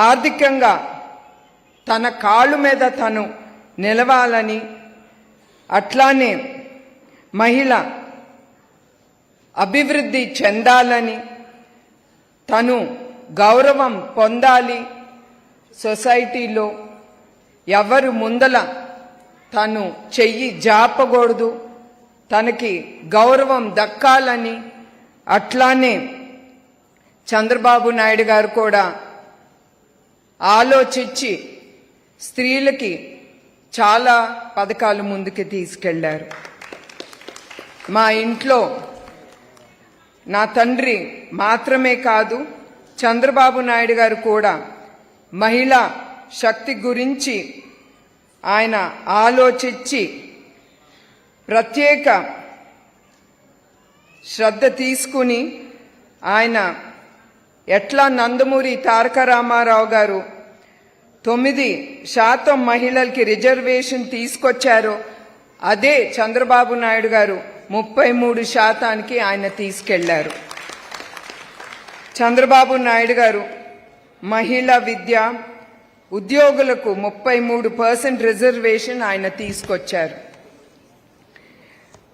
ఆర్థికంగా తన కాళ్ళు మీద తను నిలవాలని అట్లానే మహిళ అభివృద్ధి చెందాలని తను గౌరవం పొందాలి సొసైటీలో ఎవరు ముందల తను చెయ్యి జాపకూడదు తనకి గౌరవం దక్కాలని అట్లానే చంద్రబాబు నాయుడు గారు కూడా ఆలోచించి స్త్రీలకి చాలా పథకాలు ముందుకు తీసుకెళ్ళారు. మా ఇంట్లో నా తండ్రి మాత్రమే కాదు చంద్రబాబు నాయుడు గారు కూడా మహిళా శక్తి గురించి ఆయన ఆలోచించి ప్రత్యేక శ్రద్ధ తీసుకుని ఆయన ఎట్లా నందమూరి తారక రామారావు గారు తొమ్మిది శాతం మహిళలకి రిజర్వేషన్ తీసుకొచ్చారో అదే చంద్రబాబు నాయుడు గారు ముప్పై మూడు శాతానికి ఆయన తీసుకెళ్ళారు. చంద్రబాబు నాయుడు గారు మహిళా విద్య ఉద్యోగులకు ముప్పై మూడు పర్సెంట్ రిజర్వేషన్ ఆయన తీసుకొచ్చారు.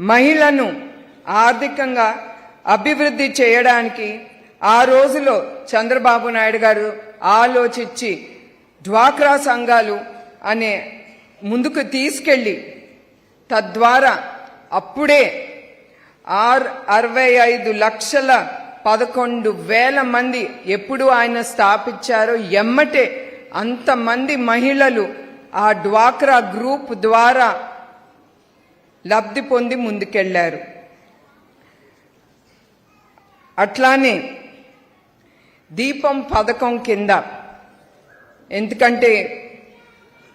మహిళను ఆర్థికంగా అభివృద్ధి చేయడానికి ఆ రోజులో చంద్రబాబు నాయుడు గారు ఆలోచించి డ్వాక్రా సంఘాలు అనే ముందుకు తీసుకెళ్ళి తద్వారా అప్పుడే ఆర్ అరవై ఐదు లక్షల పదకొండు వేల మంది ఎప్పుడు ఆయన స్థాపించారో ఎమ్మటే అంతమంది మహిళలు ఆ డ్వాక్రా గ్రూప్ ద్వారా లబ్ధి పొంది ముందుకెళ్ళారు అట్లానే దీపం పథకం కింద. ఎందుకంటే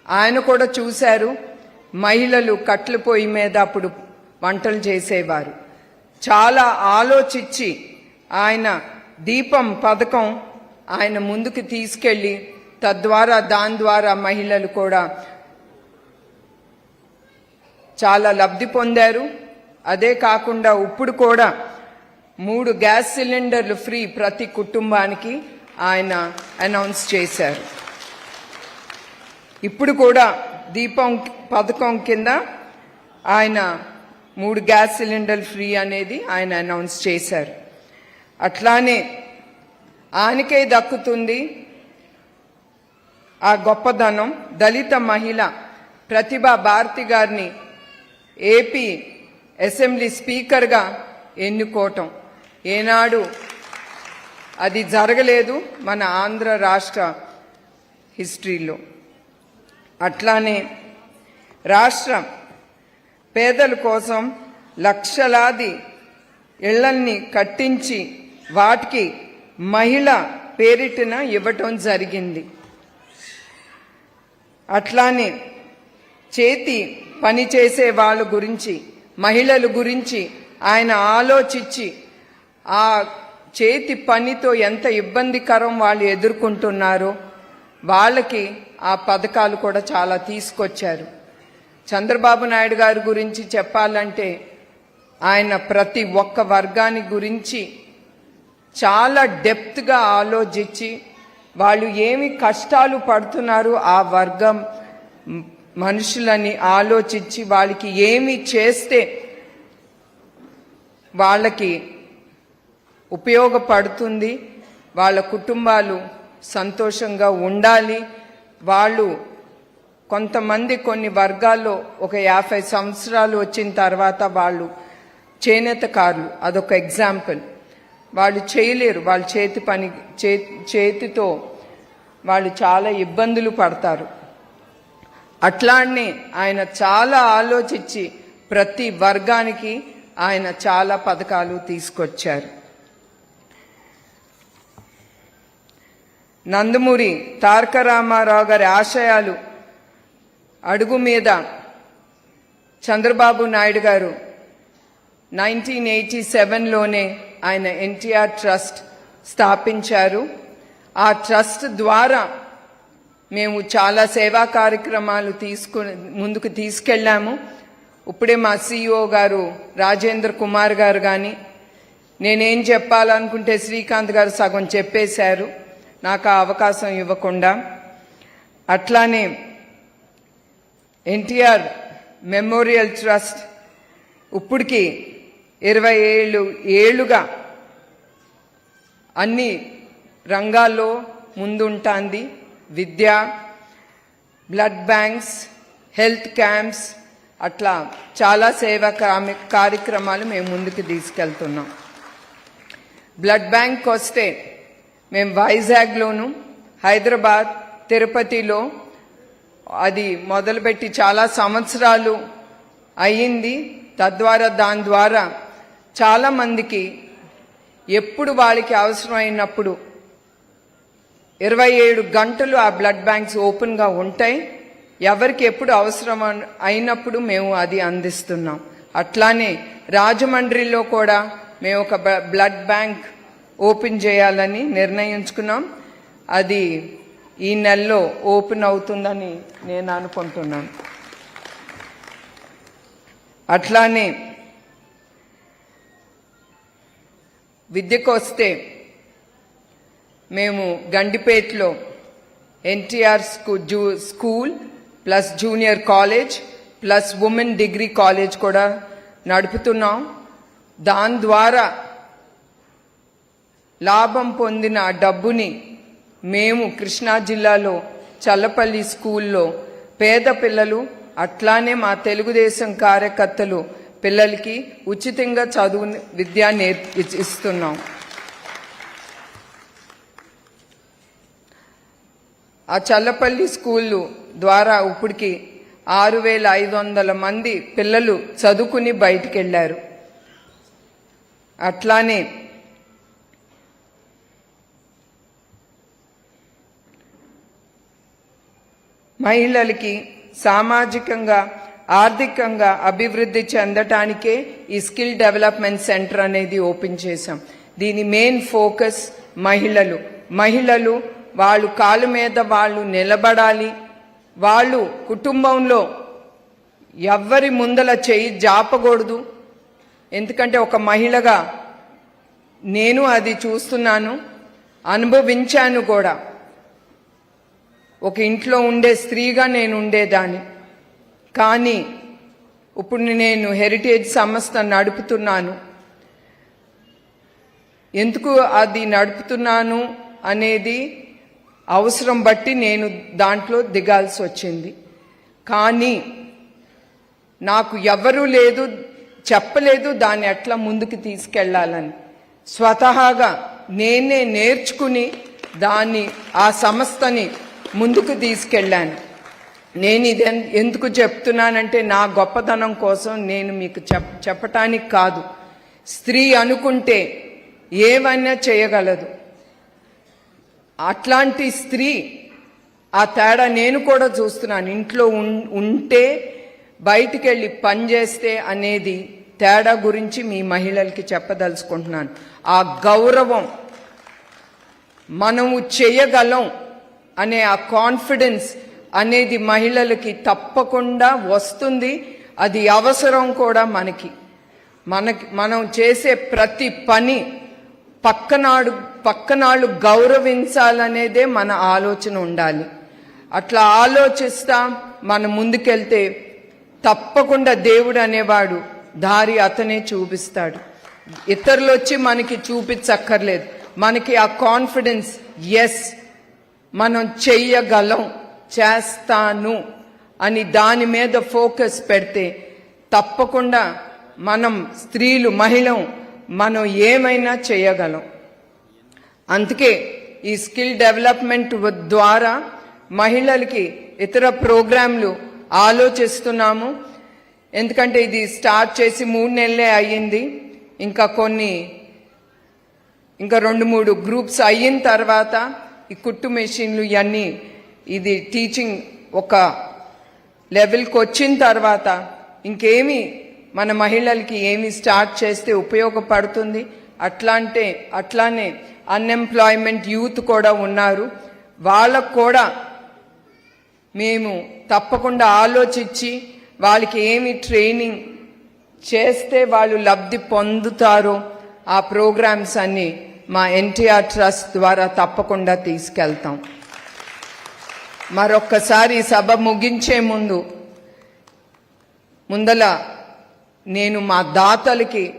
ఆయన కూడా చూశారు మహిళలు కట్లు పొయ్యి మీద అప్పుడు వంటలు చేసేవారు. చాలా ఆలోచించి ఆయన దీపం పథకం ఆయన ముందుకు తీసుకెళ్ళి తద్వారా దాని ద్వారా మహిళలు కూడా చాలా లబ్ధి పొందారు. అదే కాకుండా ఇప్పుడు కూడా మూడు గ్యాస్ సిలిండర్లు ఫ్రీ ప్రతి కుటుంబానికి ఆయన అనౌన్స్ చేశారు. ఇప్పుడు కూడా దీపం పథకం కింద ఆయన మూడు గ్యాస్ సిలిండర్లు ఫ్రీ అనేది ఆయన అనౌన్స్ చేశారు. అట్లానే ఆయనకే దక్కుతుంది ఆ గొప్పదనం దళిత మహిళ ప్రతిభా భారతి గారిని ఏపీ అసెంబ్లీ స్పీకర్గా ఎన్నుకోవటం. ఏనాడు అది జరగలేదు మన ఆంధ్ర రాష్ట్ర హిస్టరీలో. అట్లానే రాష్ట్రం పేదల కోసం లక్షలాది ఇళ్ళల్ని కట్టించి వాటికి మహిళ పేరిటిన ఇవ్వటం జరిగింది. అట్లానే చేతి పని చేసే వాళ్ళ గురించి మహిళల గురించి ఆయన ఆలోచించి ఆ చేతి పనితో ఎంత ఇబ్బందికరం వాళ్ళు ఎదుర్కొంటున్నారో వాళ్ళకి ఆ పథకాలు కూడా చాలా తీసుకొచ్చారు. చంద్రబాబు నాయుడు గారి గురించి చెప్పాలంటే ఆయన ప్రతి ఒక్క వర్గాని గురించి చాలా డెప్త్గా ఆలోచించి వాళ్ళు ఏమి కష్టాలు పడుతున్నారు ఆ వర్గం మనుషులని ఆలోచించి వాళ్ళకి ఏమి చేస్తే వాళ్ళకి ఉపయోగపడుతుంది. వాళ్ళ కుటుంబాలు సంతోషంగా ఉండాలి. వాళ్ళు కొంతమంది కొన్ని వర్గాల్లో ఒక యాభై సంవత్సరాలు వచ్చిన తర్వాత వాళ్ళు చేనేతకారులు. అదొక ఎగ్జాంపుల్. వాళ్ళు చేయలేరు. వాళ్ళ చేతి పని చే చేతితో వాళ్ళు చాలా ఇబ్బందులు పడతారు. అట్లానే ఆయన చాలా ఆలోచించి ప్రతి వర్గానికి ఆయన చాలా పథకాలు తీసుకొచ్చారు. నందమూరి తారక రామారావు గారి ఆశయాలు అడుగు మీద చంద్రబాబు నాయుడు గారు నైన్టీన్ ఎయిటీ సెవెన్లోనే ఆయన ఎన్టీఆర్ ట్రస్ట్ స్థాపించారు. ఆ ట్రస్ట్ ద్వారా మేము చాలా సేవా కార్యక్రమాలు తీసుకు ముందుకు తీసుకెళ్ళాము. ఇప్పుడే మా సిఇఓ గారు రాజేంద్ర కుమార్ గారు కానీ నేనేం చెప్పాలనుకుంటే శ్రీకాంత్ గారు సగం చెప్పేశారు. నాకు ఆ అవకాశం ఇవ్వకుండా అట్లానే ఎన్టీఆర్ మెమోరియల్ ట్రస్ట్ ఇప్పటికి ఇరవై ఏళ్ళు ఏళ్ళుగా అన్ని రంగాల్లో ముందుంటాంది. విద్య బ్లడ్ బ్యాంక్స్ హెల్త్ క్యాంప్స్ అట్లా చాలా సేవా కార్యక్రమాలు మేము ముందుకు తీసుకెళ్తున్నాం. బ్లడ్ బ్యాంక్ వస్తే మేము వైజాగ్లోను హైదరాబాద్ తిరుపతిలో అది మొదలుపెట్టి చాలా సంవత్సరాలు అయ్యింది. తద్వారా దాని ద్వారా చాలామందికి ఎప్పుడు వాళ్ళకి అవసరమైనప్పుడు ఇరవై ఏడు గంటలు ఆ బ్లడ్ బ్యాంక్స్ ఓపెన్గా ఉంటాయి. ఎవరికి ఎప్పుడు అవసరం అయినప్పుడు మేము అది అందిస్తున్నాం. అట్లానే రాజమండ్రిలో కూడా మేము ఒక బ్లడ్ బ్యాంక్ ఓపెన్ చేయాలని నిర్ణయించుకున్నాం. అది ఈ నెలలో ఓపెన్ అవుతుందని నేను అనుకుంటున్నాను. అట్లానే విద్యకు వస్తే మేము గండిపేటలో ఎన్టీఆర్ స్కూ zoo school plus junior college plus women degree college కూడా నడుపుతున్నాం. దాని ద్వారా లాభం పొందిన ఆ డబ్బుని మేము కృష్ణా జిల్లాలో చల్లపల్లి స్కూల్లో పేద పిల్లలు అట్లానే మా తెలుగుదేశం కార్యకర్తలు పిల్లలకి ఉచితంగా చదువు విద్య నేర్పి ఇస్తున్నాం. ఆ చల్లపల్లి స్కూళ్ళు ద్వారా ఇప్పటికి ఆరు వేల ఐదు వందల మంది పిల్లలు చదువుకుని బయటికి వెళ్ళారు అట్లానే మహిళలకి సామాజికంగా ఆర్థికంగా అభివృద్ధి చెందటానికే ఈ స్కిల్ డెవలప్మెంట్ సెంటర్ అనేది ఓపెన్ చేశాం. దీని మెయిన్ ఫోకస్ మహిళలు. మహిళలు వాళ్ళు కాలు మీద వాళ్ళు నిలబడాలి. వాళ్ళు కుటుంబంలో ఎవ్వరి ముందల చేయి జాపకూడదు. ఎందుకంటే ఒక మహిళగా నేను అది చూస్తున్నాను అనుభవించాను కూడా. ఒక ఇంట్లో ఉండే స్త్రీగా నేను ఉండేదాన్ని. కానీ ఇప్పుడు నేను హెరిటేజ్ సంస్థ నడుపుతున్నాను. ఎందుకు అది నడుపుతున్నాను అనేది అవసరం బట్టి నేను దాంట్లో దిగాల్సి వచ్చింది. కానీ నాకు ఎవరూ లేదు చెప్పలేదు దాన్ని ఎట్లా ముందుకు తీసుకెళ్ళాలని. స్వతహాగా నేనే నేర్చుకుని దాన్ని ఆ సంస్థని ముందుకు తీసుకెళ్ళాను. నేను ఇది ఎందుకు చెప్తున్నానంటే నా గొప్పతనం కోసం నేను మీకు చెప్ చెప్పటానికి కాదు. స్త్రీ అనుకుంటే ఏమైనా చేయగలదు. అట్లాంటి స్త్రీ ఆ తేడా నేను కూడా చూస్తున్నాను. ఇంట్లో ఉం ఉంటే బయటికి వెళ్ళి పనిచేస్తే అనేది తేడా గురించి మీ మహిళలకి చెప్పదలుచుకుంటున్నాను. ఆ గౌరవం మనము చేయగలం. అనే ఆ కాన్ఫిడెన్స్ అనేది మహిళలకి తప్పకుండా వస్తుంది. అది అవసరం కూడా మనకి. మనకి మనం చేసే ప్రతి పని పక్కనాడు పక్కనాళ్ళు గౌరవించాలనేదే మన ఆలోచన ఉండాలి. అట్లా ఆలోచిస్తా మనం ముందుకెళ్తే తప్పకుండా దేవుడు అనేవాడు దారి అతనే చూపిస్తాడు. ఇతరులు వచ్చి మనకి చూపించక్కర్లేదు. మనకి ఆ కాన్ఫిడెన్స్ ఎస్ మనం చెయ్యగలం చేస్తాను అని దాని మీద ఫోకస్ పెడితే తప్పకుండా మనం స్త్రీలు మహిళం మనం ఏమైనా చేయగలం అందుకే ఈ స్కిల్ డెవలప్మెంట్ ద్వారా మహిళలకి ఇతర ప్రోగ్రాంలు ఆలోచిస్తున్నాము. ఎందుకంటే ఇది స్టార్ట్ చేసి మూడు నెలలే అయ్యింది. ఇంకా కొన్ని ఇంకా రెండు మూడు గ్రూప్స్ అయిన తర్వాత ఈ కుట్టు మెషిన్లు ఇవన్నీ ఇది టీచింగ్ ఒక లెవెల్కి వచ్చిన తర్వాత ఇంకేమి మన మహిళలకి ఏమి స్టార్ట్ చేస్తే ఉపయోగపడుతుంది. అట్లాంటే అట్లానే అన్ఎంప్లాయ్మెంట్ యూత్ కూడా ఉన్నారు. వాళ్ళకు కూడా మేము తప్పకుండా ఆలోచించి వాళ్ళకి ఏమి ట్రైనింగ్ చేస్తే వాళ్ళు లబ్ధి పొందుతారో ఆ ప్రోగ్రామ్స్ అన్నీ మా ఎన్టీఆర్ ట్రస్ట్ ద్వారా తప్పకుండా తీసుకెళ్తాం. మరొక్కసారి సభ ముగించే ముందు ముందల నేను మా దాతలకి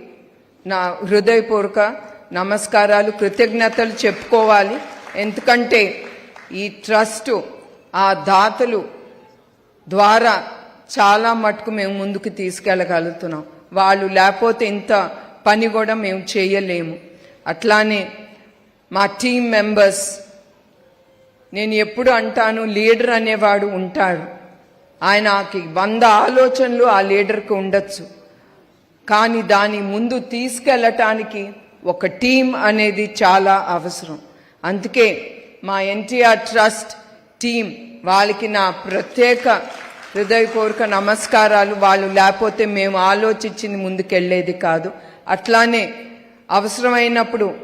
నా హృదయపూర్వక నమస్కారాలు కృతజ్ఞతలు చెప్పుకోవాలి. ఎందుకంటే ఈ ట్రస్ట్ ఆ దాతలు ద్వారా చాలా మటుకు మేము ముందుకు తీసుకెళ్ళగలుగుతున్నాం. వాళ్ళు లేకపోతే ఇంత పని కూడా మేము చేయలేము. అట్లానే మా టీం మెంబర్స్ నేను ఎప్పుడు అంటాను లీడర్ అనేవాడు ఉంటాడు. ఆయనకి వంద ఆలోచనలు ఆ లీడర్కి ఉండొచ్చు. కానీ దాని ముందు తీసుకెళ్ళటానికి ఒక టీం అనేది చాలా అవసరం. అందుకే మా ఎన్టీఆర్ ట్రస్ట్ టీం వాళ్ళకి నా ప్రత్యేక హృదయపూర్వక నమస్కారాలు. వాళ్ళు లేకపోతే మేము ఆలోచించింది ముందుకెళ్ళేది కాదు. అట్లానే అవసరమైనప్పుడు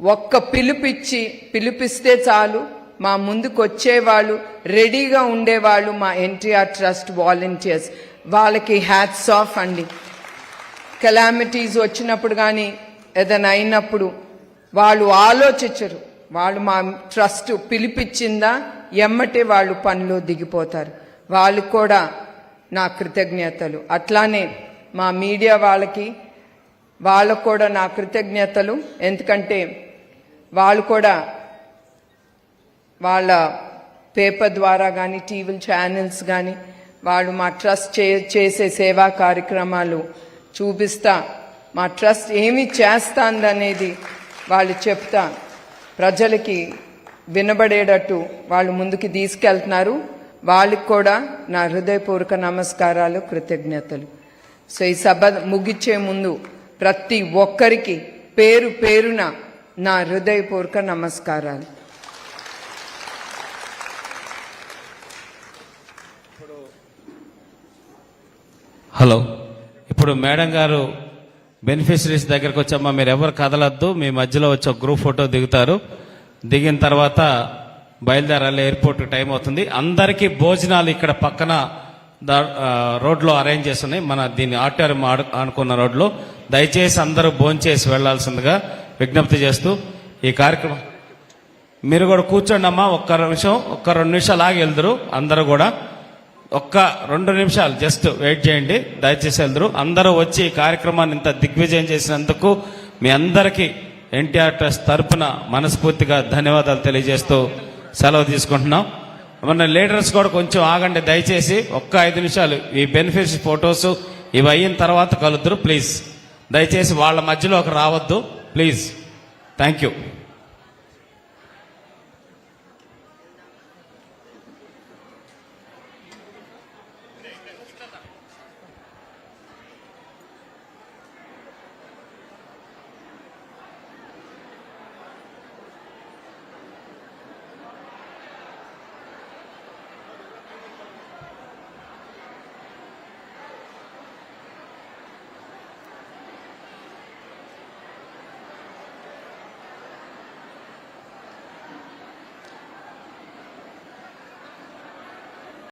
ఒక్క పిలుపిచ్చి పిలిపిస్తే చాలు. మా ముందుకు వచ్చేవాళ్ళు రెడీగా ఉండేవాళ్ళు మా ఎన్టీఆర్ ట్రస్ట్ వాలంటీర్స్. వాళ్ళకి హ్యాట్స్ ఆఫ్ అండి. కెలామిటీస్ వచ్చినప్పుడు కానీ ఏదైనా అయినప్పుడు వాళ్ళు ఆలోచించరు. వాళ్ళు మా ట్రస్ట్ పిలిపించిందా ఎమ్మటే వాళ్ళు పనిలో దిగిపోతారు. వాళ్ళు కూడా నా కృతజ్ఞతలు. అట్లానే మా మీడియా వాళ్ళకి వాళ్ళకు కూడా నా కృతజ్ఞతలు. ఎందుకంటే వాళ్ళు కూడా వాళ్ళ పేపర్ ద్వారా కానీ టీవీ ఛానల్స్ కానీ వాళ్ళు మా ట్రస్ట్ చే చేసే సేవా కార్యక్రమాలు చూపిస్తా మా ట్రస్ట్ ఏమి చేస్తాందనేది వాళ్ళు చెప్తా ప్రజలకి వినబడేటట్టు వాళ్ళు ముందుకు తీసుకెళ్తున్నారు. వాళ్ళకి కూడా నా హృదయపూర్వక నమస్కారాలు కృతజ్ఞతలు. సో ఈ సభ ముగిచ్చే ముందు ప్రతి ఒక్కరికి పేరు పేరున నా హృదయపూర్వక నమస్కారాలు. హలో ఇప్పుడు మేడం గారు బెనిఫిషరీస్ దగ్గరకు వచ్చామా మీరు ఎవరు కదలొద్దు మీ మధ్యలో వచ్చి ఒక గ్రూప్ ఫోటో దిగుతారు. దిగిన తర్వాత బయలుదేరాలి ఎయిర్పోర్ట్ టైం అవుతుంది. అందరికీ భోజనాలు ఇక్కడ పక్కన దా- రోడ్లో అరేంజ్ చేస్తున్నాయి. మన దీన్ని ఆర్టీఆర్ అనుకున్న రోడ్లో. దయచేసి అందరూ భోంచేసి వెళ్ళాల్సిందిగా విజ్ఞప్తి చేస్తూ ఈ కార్యక్రమం మీరు కూడా కూర్చోండి అమ్మా ఒక్క నిమిషం ఒక్క రెండు నిమిషాలు ఆగి వెళ్దురు. అందరూ కూడా ఒక్క రెండు నిమిషాలు జస్ట్ వెయిట్ చేయండి. దయచేసి వెళ్దురు. అందరూ వచ్చి ఈ కార్యక్రమాన్ని ఇంత దిగ్విజయం చేసినందుకు మీ అందరికీ ఎన్టీఆర్ ట్రస్ట్ తరపున మనస్ఫూర్తిగా ధన్యవాదాలు తెలియజేస్తూ సెలవు తీసుకుంటున్నాం. మన లీడర్స్ కూడా కొంచెం ఆగండి దయచేసి ఒక్క ఐదు నిమిషాలు. ఈ బెనిఫిట్స్ ఫొటోస్ ఇవి అయిన తర్వాత కలుద్దురు ప్లీజ్. దయచేసి వాళ్ళ మధ్యలో ఒక రావద్దు ప్లీజ్. Thank you.